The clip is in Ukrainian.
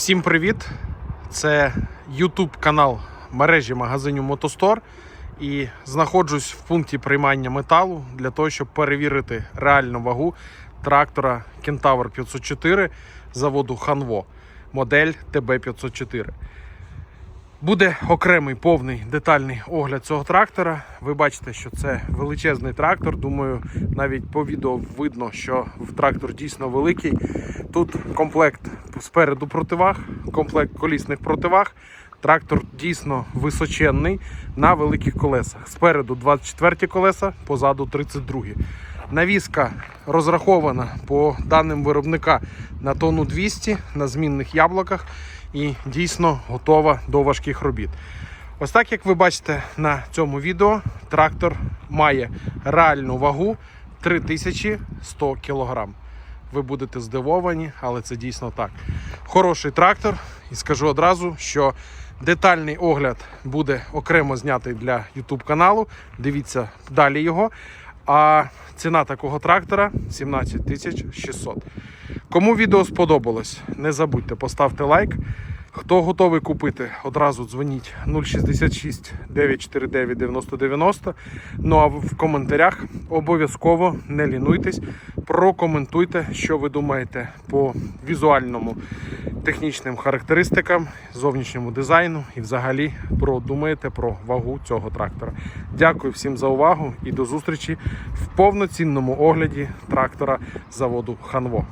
Всім привіт! Це YouTube канал мережі магазинів Мотостор. І знаходжусь в пункті приймання металу для того, щоб перевірити реальну вагу трактора Kentaur 504 заводу Hanwo, модель TB504. Буде окремий повний детальний огляд цього трактора. Ви бачите, що це величезний трактор. Думаю, навіть по відео видно, що трактор дійсно великий. Тут комплект спереду противаг, комплект колісних противаг. Трактор дійсно височенний на великих колесах. Спереду 24 колеса, позаду 32. Навіска розрахована по даним виробника на тонну 200 на змінних яблуках і дійсно готова до важких робіт. Ось так, як ви бачите на цьому відео, трактор має реальну вагу 3100 кг. Ви будете здивовані, але це дійсно так. Хороший трактор, і скажу одразу, що детальний огляд буде окремо знятий для YouTube каналу. Дивіться далі його. А ціна такого трактора 17 600. Кому відео сподобалось, не забудьте поставити лайк. Хто готовий купити, одразу дзвоніть 066 949 9090. Ну а в коментарях обов'язково не лінуйтесь, прокоментуйте, що ви думаєте по візуальному технічним характеристикам, зовнішньому дизайну і взагалі про думаєте про вагу цього трактора. Дякую всім за увагу і до зустрічі в повноцінному огляді трактора заводу Ханво.